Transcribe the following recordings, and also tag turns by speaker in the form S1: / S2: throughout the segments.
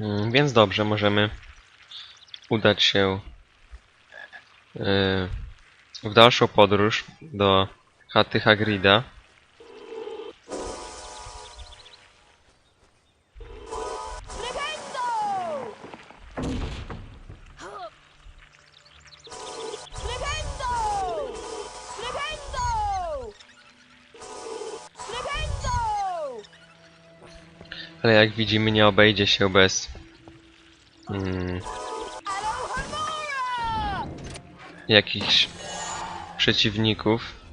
S1: Mm, Więc dobrze, możemy udać się yy, w dalszą podróż do chaty Hagrida. Ale jak widzimy nie obejdzie się bez mm,
S2: Alohomora!
S1: jakichś przeciwników.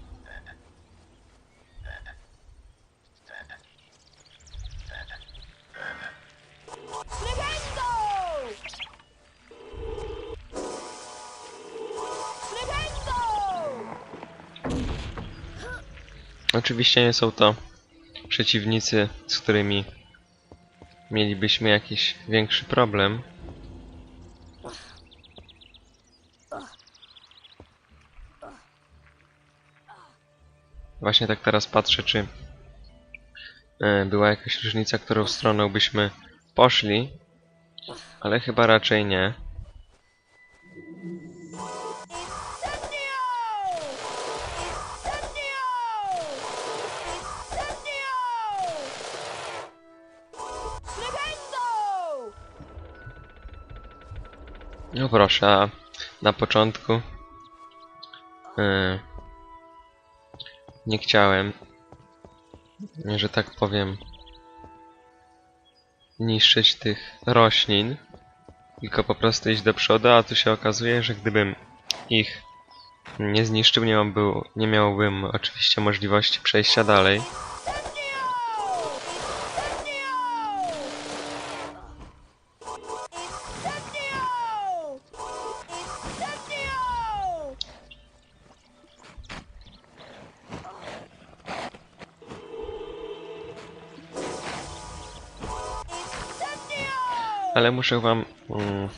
S1: Oczywiście nie są to przeciwnicy, z którymi mielibyśmy jakiś większy problem. Właśnie tak teraz patrzę, czy e, była jakaś różnica, którą stroną byśmy poszli, ale chyba raczej nie. No proszę, a na początku e, nie chciałem, że tak powiem, niszczyć tych roślin, tylko po prostu iść do przodu, a tu się okazuje, że gdybym ich nie zniszczył, nie, miałby, nie miałbym oczywiście możliwości przejścia dalej. Ale muszę wam mm,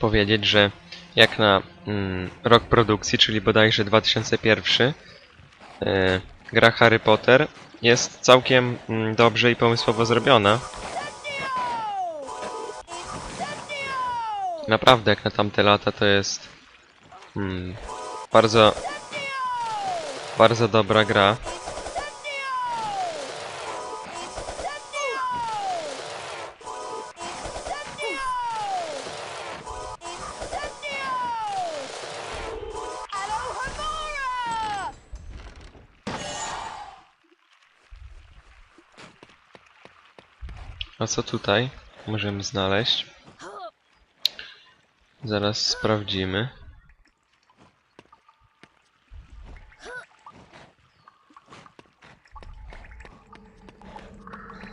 S1: powiedzieć, że jak na mm, rok produkcji, czyli bodajże 2001, e, gra Harry Potter jest całkiem mm, dobrze i pomysłowo zrobiona. Naprawdę, jak na tamte lata, to jest mm, bardzo, bardzo dobra gra. A co tutaj możemy znaleźć? Zaraz sprawdzimy.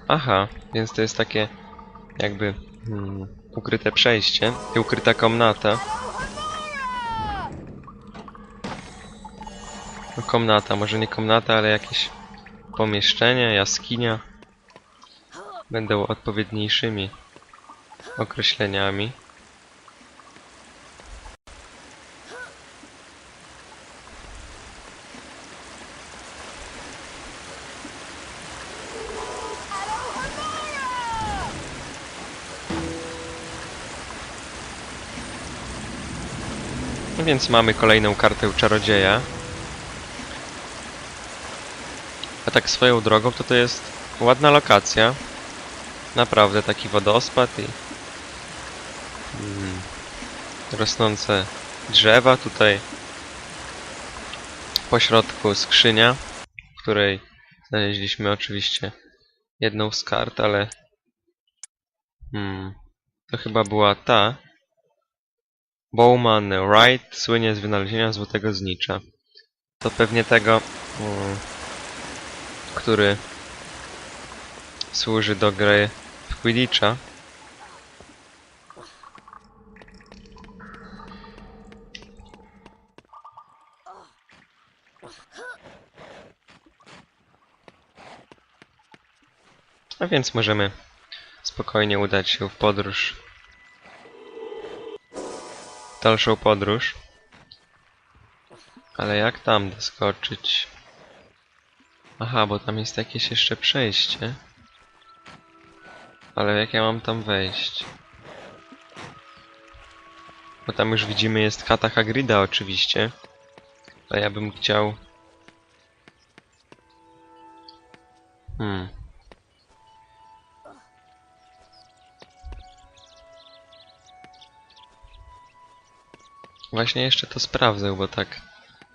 S1: Aha, więc to jest takie jakby hmm, ukryte przejście i ukryta komnata. No, komnata, może nie komnata, ale jakieś pomieszczenie, jaskinia będą odpowiedniejszymi określeniami. No Więc mamy kolejną kartę czarodzieja. A tak swoją drogą to to jest ładna lokacja. Naprawdę taki wodospad i mm, rosnące drzewa. Tutaj po środku skrzynia, w której znaleźliśmy oczywiście jedną z kart, ale hmm, to chyba była ta. Bowman Wright słynie z wynalezienia złotego znicza. To pewnie tego, mm, który służy do gry Quidditcha. A więc możemy spokojnie udać się w podróż. Dalszą podróż. Ale jak tam doskoczyć? Aha, bo tam jest jakieś jeszcze przejście. Ale jak ja mam tam wejść? Bo tam już widzimy jest chata Hagrida oczywiście. A ja bym chciał... Hmm. Właśnie jeszcze to sprawdzę, bo tak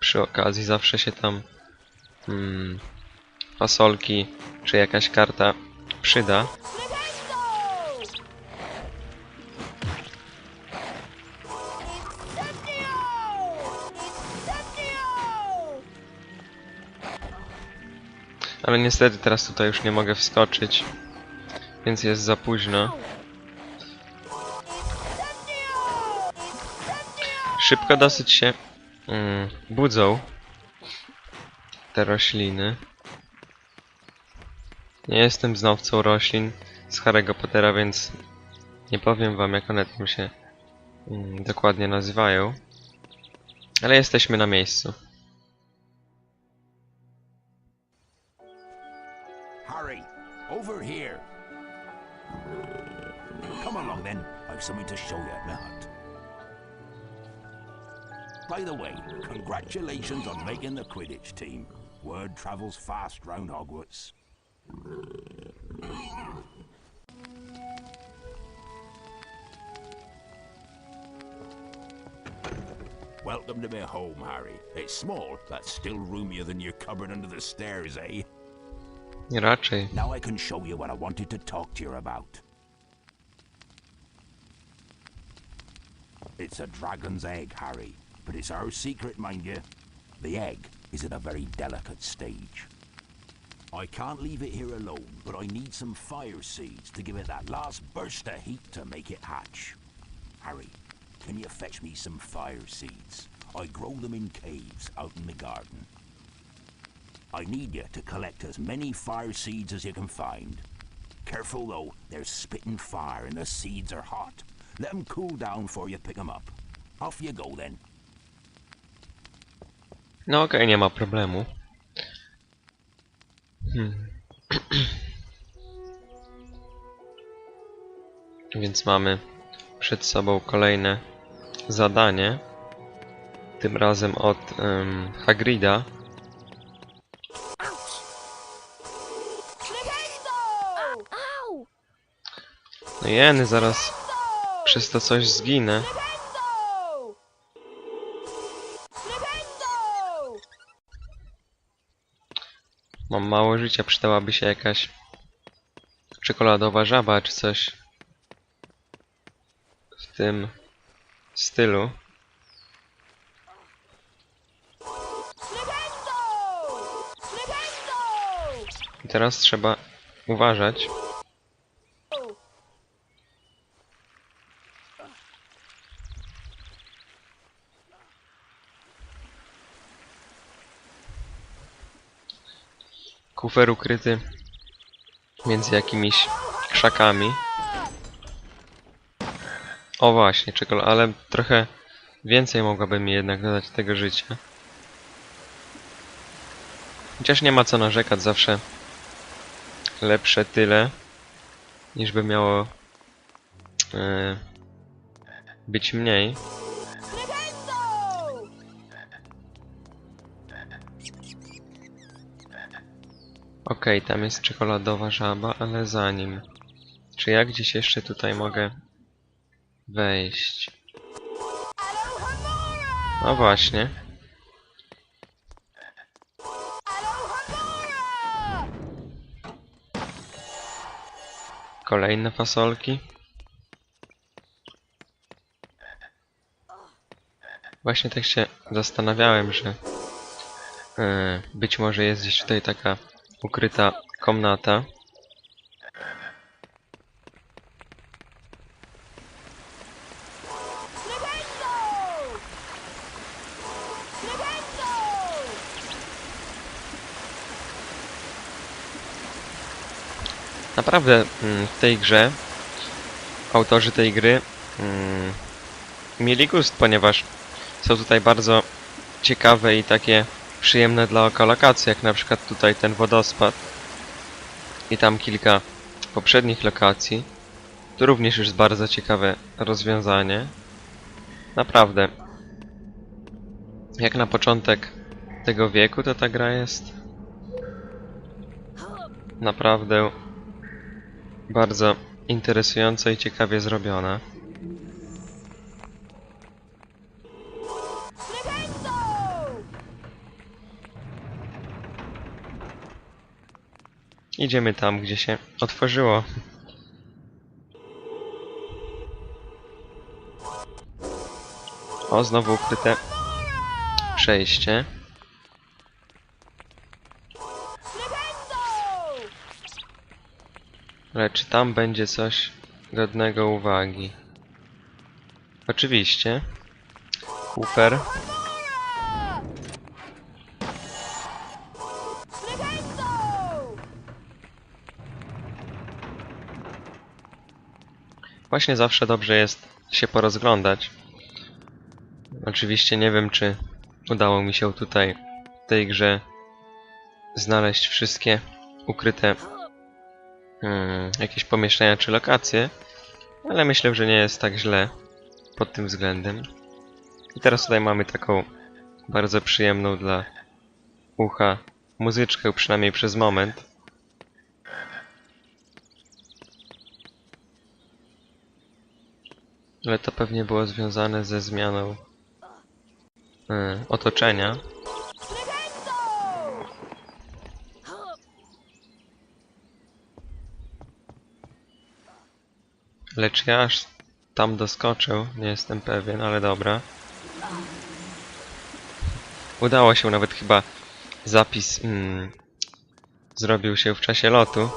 S1: przy okazji zawsze się tam hmm, fasolki czy jakaś karta przyda. Ale niestety teraz tutaj już nie mogę wskoczyć, więc jest za późno. Szybko dosyć się mm, budzą te rośliny. Nie jestem znawcą roślin z Harry'ego Pottera, więc nie powiem wam jak one tam się mm, dokładnie nazywają. Ale jesteśmy na miejscu.
S3: Harry, over here. Come along then. I've something to show you at my hut. By the way, congratulations on making the Quidditch team. Word travels fast round Hogwarts. Welcome to my home, Harry. It's small, but still roomier than your cupboard under the stairs, eh?
S1: Raczej.
S3: Now I can show you what I wanted to talk to you about. It's a dragon's egg, Harry. But it's our secret, mind you. The egg is at a very delicate stage. I can't leave it here alone, but I need some fire seeds to give it that last burst of heat to make it hatch. Harry, can you fetch me some fire seeds? I grow them in caves out in the garden. I need you to collect as many fire seeds as you can find. Careful though, they're spitting fire and the seeds are hot. Let them cool down before you pick them up. Off you go then.
S1: No okej, nie ma problemu. Hmm. Więc mamy przed sobą kolejne zadanie. Tym razem od um, Hagrida. No jeny, zaraz przez to coś zginę. Mam mało życia, przydałaby się jakaś czekoladowa żaba czy coś w tym stylu. I teraz trzeba uważać. Kufer ukryty między jakimiś krzakami. O właśnie, czekol, ale trochę więcej mogłaby mi jednak dodać tego życia. Chociaż nie ma co narzekać, zawsze lepsze tyle, niż by miało e, być mniej. Okej, tam jest czekoladowa żaba, ale zanim. Czy ja gdzieś jeszcze tutaj mogę wejść? No właśnie. Kolejne fasolki. Właśnie tak się zastanawiałem, że e, być może jest gdzieś tutaj taka ukryta komnata. Naprawdę mm, w tej grze autorzy tej gry mm, mieli gust, ponieważ są tutaj bardzo ciekawe i takie przyjemne dla oka lokacje, jak na przykład tutaj ten wodospad i tam kilka poprzednich lokacji. To również jest bardzo ciekawe rozwiązanie. Naprawdę. Jak na początek tego wieku, to ta gra jest naprawdę bardzo interesująca i ciekawie zrobiona. Idziemy tam, gdzie się otworzyło. O, znowu ukryte przejście. Ale czy tam będzie coś godnego uwagi? Oczywiście. Cooper. Właśnie zawsze dobrze jest się porozglądać. Oczywiście nie wiem, czy udało mi się tutaj w tej grze znaleźć wszystkie ukryte hmm, jakieś pomieszczenia czy lokacje, ale myślę, że nie jest tak źle pod tym względem. I teraz tutaj mamy taką bardzo przyjemną dla ucha muzyczkę, przynajmniej przez moment. Ale to pewnie było związane ze zmianą y, otoczenia. Lecz ja aż tam doskoczył, nie jestem pewien, ale dobra. Udało się nawet chyba zapis mm, zrobił się w czasie lotu.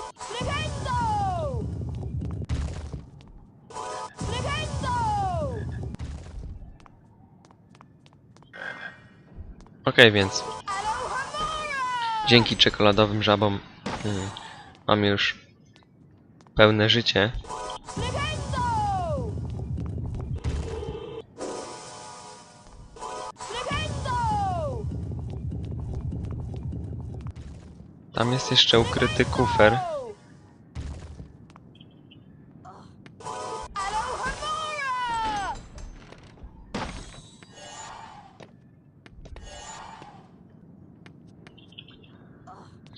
S1: Okej, więc
S2: Alohomora!
S1: dzięki czekoladowym żabom mm, mam już pełne życie. Tam jest jeszcze ukryty kufer.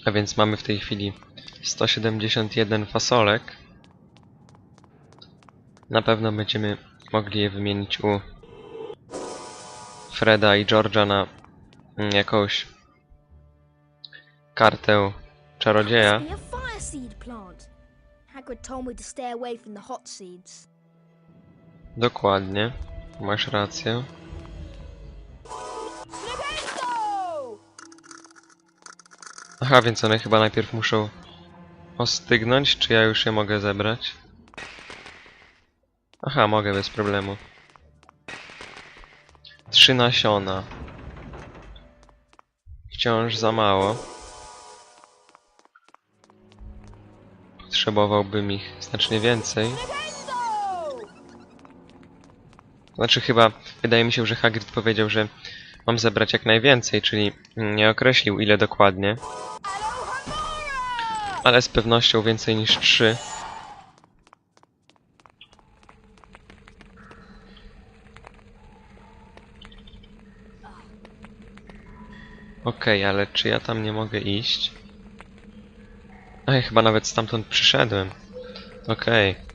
S1: A więc mamy w tej chwili 171 fasolek. Na pewno będziemy mogli je wymienić u Freda i George'a na mm, jakąś kartę czarodzieja.
S4: Must be a
S1: Aha, więc one chyba najpierw muszą ostygnąć, czy ja już je mogę zebrać? Aha, mogę bez problemu. Trzy nasiona. Wciąż za mało. Potrzebowałbym ich znacznie więcej. Znaczy chyba, wydaje mi się, że Hagrid powiedział, że mam zebrać jak najwięcej, czyli nie określił ile dokładnie. Ale z pewnością więcej niż trzy. Okej, ale czy ja tam nie mogę iść? Ja chyba nawet stamtąd przyszedłem. Okej.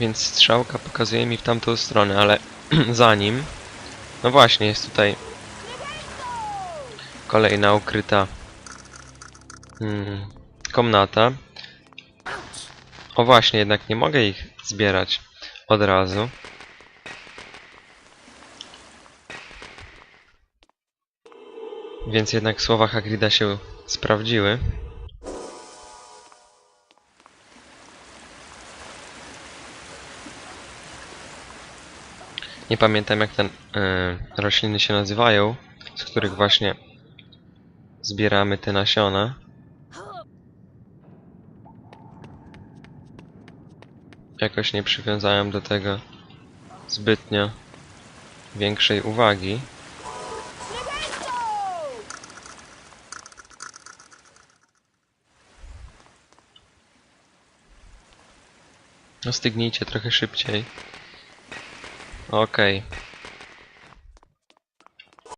S1: Więc strzałka pokazuje mi w tamtą stronę, ale zanim... No właśnie, jest tutaj kolejna ukryta mm, komnata. O właśnie, jednak nie mogę ich zbierać od razu. Więc jednak słowa Hagrida się sprawdziły. Nie pamiętam jak te e, rośliny się nazywają, z których właśnie zbieramy te nasiona. Jakoś nie przywiązałem do tego zbytnio większej uwagi. No, Ostygnijcie trochę szybciej. Okej.